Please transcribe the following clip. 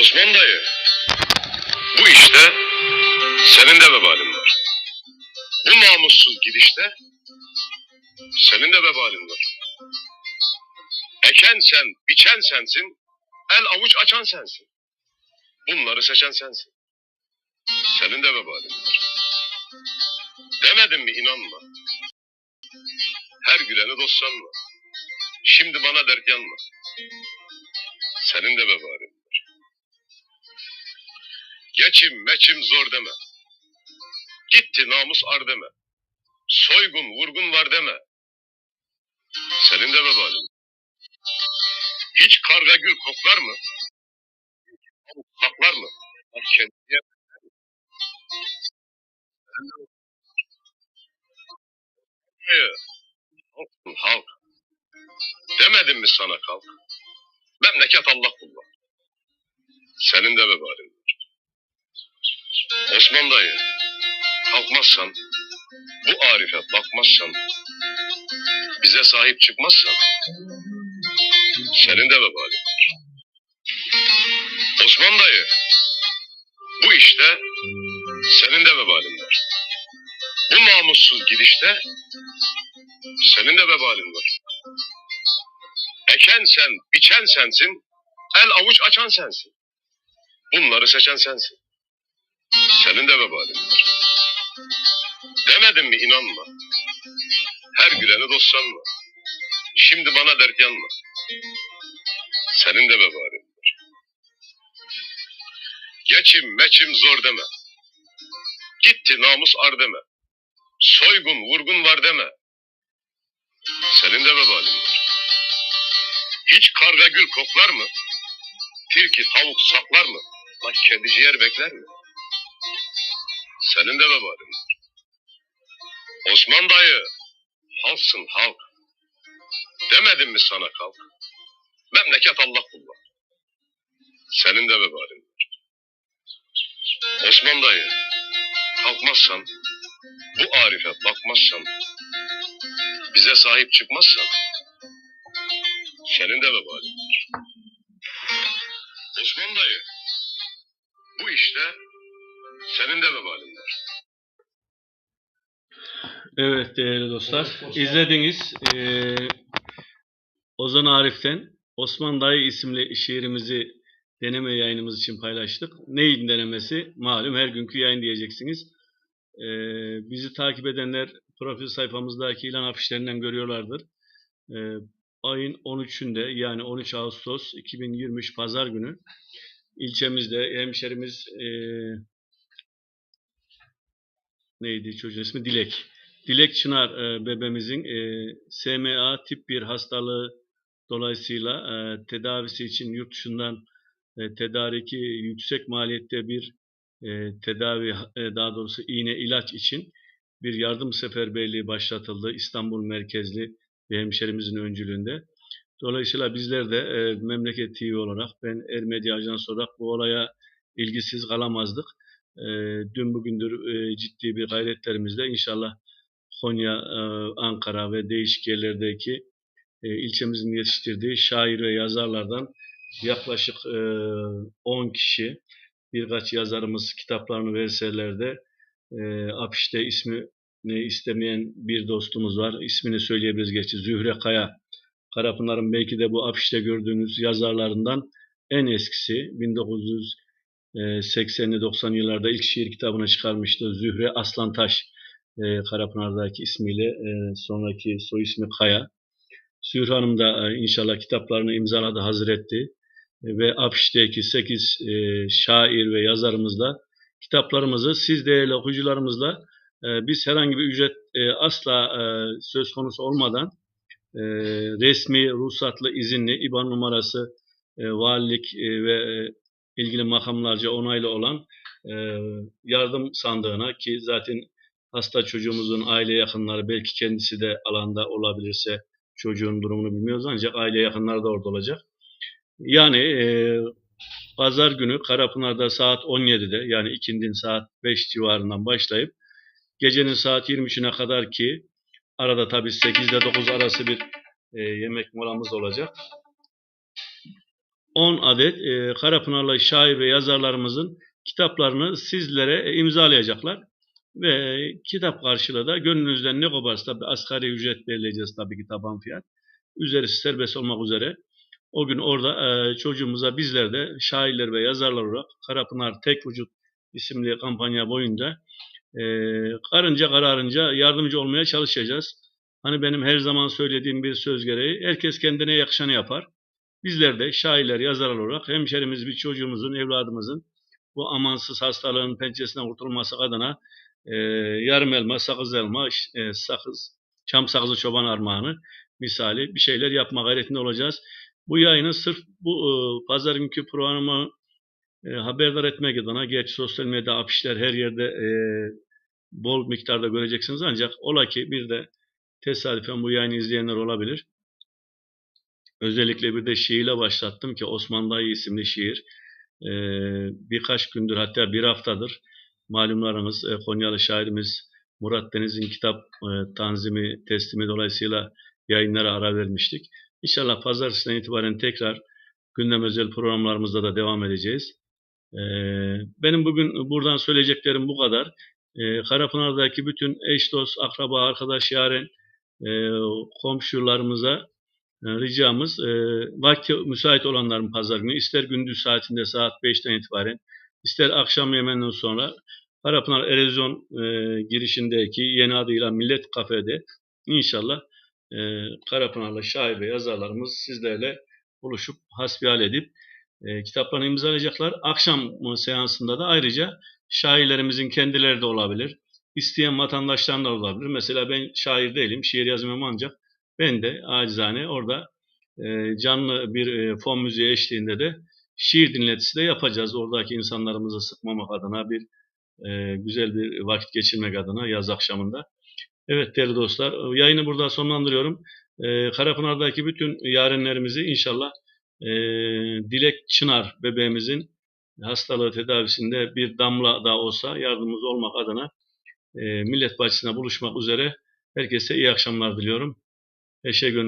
Osman dayı, bu işte senin de vebalin var. Bu namussuz gidişte senin de vebalin var. Eken sen, biçen sensin, el avuç açan sensin. Bunları seçen sensin. Senin de vebalin var. Demedim mi inanma. Her güleni dost sanma. Şimdi bana dert yanma. Senin de vebalin. Geçim meçim zor deme. Gitti namus ar deme. Soygun vurgun var deme. Senin de vebalin. Hiç karga gül koklar mı? Saklar mı? Bak. Halk. Demedim mi sana kalk? Memleket Allah kullar. Senin de vebalin. Osman dayı, kalkmazsan, bu Arif'e bakmazsan, bize sahip çıkmazsan, senin de vebalin var. Osman dayı, bu işte senin de vebalin var. Bu namussuz gidişte senin de vebalin var. Eken sen, biçen sensin, el avuç açan sensin. Bunları seçen sensin. Senin de vebalin var. Demedim mi inanma. Her güleni dost sanma. Şimdi bana dert yanma. Senin de vebalin var. Geçim meçim zor deme. Gitti namus ar deme. Soygun vurgun var deme. Senin de vebalin var. Hiç karga gül koklar mı? Tilki tavuk saklar mı? Bak kedi ciğer bekler mi? Senin de vebalin var. Osman dayı, halksın halk. Demedim mi sana kalk? Memleket Allah kullar. Senin de vebalin var. Osman dayı, kalkmazsan, bu Arif'e bakmazsan, bize sahip çıkmazsan, senin de vebalin var. Osman dayı, bu işte senin de vebalin var. Evet değerli dostlar. izlediniz. Ee, Ozan Arif'ten Osman Dayı isimli şiirimizi deneme yayınımız için paylaştık. Neyin denemesi? Malum her günkü yayın diyeceksiniz. Ee, bizi takip edenler profil sayfamızdaki ilan afişlerinden görüyorlardır. Ee, ayın 13'ünde yani 13 Ağustos 2023 Pazar günü ilçemizde hemşerimiz eee neydi çocuğun ismi? Dilek. Dilek Çınar e, bebeğimizin e, SMA tip 1 hastalığı dolayısıyla e, tedavisi için yurt dışından e, tedariki yüksek maliyette bir e, tedavi e, daha doğrusu iğne ilaç için bir yardım seferberliği başlatıldı İstanbul merkezli bir hemşerimizin öncülüğünde. Dolayısıyla bizler de e, Memleket TV olarak ben Er Medya Ajansı olarak bu olaya ilgisiz kalamazdık. Dün bugündür ciddi bir gayretlerimizle inşallah Konya, Ankara ve değişik yerlerdeki ilçemizin yetiştirdiği şair ve yazarlardan yaklaşık e, 10 kişi birkaç yazarımız kitaplarını verselerde e, afişte ismi istemeyen bir dostumuz var. İsmini söyleyebiliriz geçti. Zühre Kaya. Karapınar'ın belki de bu afişte gördüğünüz yazarlarından en eskisi 1980'li 90 yıllarda ilk şiir kitabını çıkarmıştı. Zühre Aslantaş e, Karapınar'daki ismiyle e, sonraki soy ismi Kaya. Zühre Hanım da e, inşallah kitaplarını imzaladı, hazır etti. Ve afişteki 8 e, şair ve yazarımızla kitaplarımızı siz değerli okuyucularımızla biz herhangi bir ücret asla söz konusu olmadan resmi, ruhsatlı, izinli, IBAN numarası, valilik ve ilgili makamlarca onaylı olan e, yardım sandığına ki zaten hasta çocuğumuzun aile yakınları belki kendisi de alanda olabilirse çocuğun durumunu bilmiyoruz ancak aile yakınları da orada olacak. Yani e, pazar günü Karapınar'da saat 17'de yani ikindin saat 5 civarından başlayıp gecenin saat 23'üne kadar ki arada tabii 8 ile 9 arası bir e, yemek molamız olacak. 10 adet e, Karapınarlı şair ve yazarlarımızın kitaplarını sizlere e, imzalayacaklar. Ve kitap karşılığı da gönlünüzden ne koparsa tabii asgari ücret belirleyeceğiz tabii ki taban fiyat. Üzerisi serbest olmak üzere. O gün orada e, çocuğumuza bizler de şairler ve yazarlar olarak Karapınar Tek Vücut isimli kampanya boyunca e, karınca kararınca yardımcı olmaya çalışacağız. Hani benim her zaman söylediğim bir söz gereği herkes kendine yakışanı yapar. Bizler de şairler, yazarlar olarak hemşerimiz bir çocuğumuzun, evladımızın bu amansız hastalığın pençesinden kurtulması adına e, yarım elma, sakız elma, e, sakız, çam sakızı çoban armağanı misali bir şeyler yapma gayretinde olacağız. Bu yayını sırf bu e, pazar günkü programı e, haberdar etmek adına, gerçi sosyal medya afişler her yerde e, bol miktarda göreceksiniz ancak ola ki bir de tesadüfen bu yayını izleyenler olabilir. Özellikle bir de şiirle başlattım ki Osman Dayı isimli şiir. E, birkaç gündür hatta bir haftadır malumlarımız e, Konyalı şairimiz Murat Deniz'in kitap e, tanzimi, teslimi dolayısıyla yayınlara ara vermiştik. İnşallah pazartesinden itibaren tekrar gündem özel programlarımızda da devam edeceğiz. E, benim bugün buradan söyleyeceklerim bu kadar. E, Karapınar'daki bütün eş, dost, akraba, arkadaş, yaren, e, komşularımıza ricamız e, vakti müsait olanların pazar günü ister gündüz saatinde saat 5'ten itibaren ister akşam yemeğinden sonra Karapınar Erozyon e, girişindeki yeni adıyla Millet Kafe'de inşallah e, Karapınar'la şair ve yazarlarımız sizlerle buluşup hasbihal edip e, kitaplarını imzalayacaklar. Akşam seansında da ayrıca şairlerimizin kendileri de olabilir. İsteyen vatandaşlar da olabilir. Mesela ben şair değilim, şiir yazmıyorum ancak ben de acizane orada e, canlı bir e, fon müziği eşliğinde de şiir dinletisi de yapacağız. Oradaki insanlarımızı sıkmamak adına bir e, güzel bir vakit geçirmek adına yaz akşamında. Evet değerli dostlar yayını burada sonlandırıyorum. E, Karapınar'daki bütün yarenlerimizi inşallah e, Dilek Çınar bebeğimizin hastalığı tedavisinde bir damla da olsa yardımımız olmak adına e, millet bahçesinde buluşmak üzere herkese iyi akşamlar diliyorum. Eşe gönül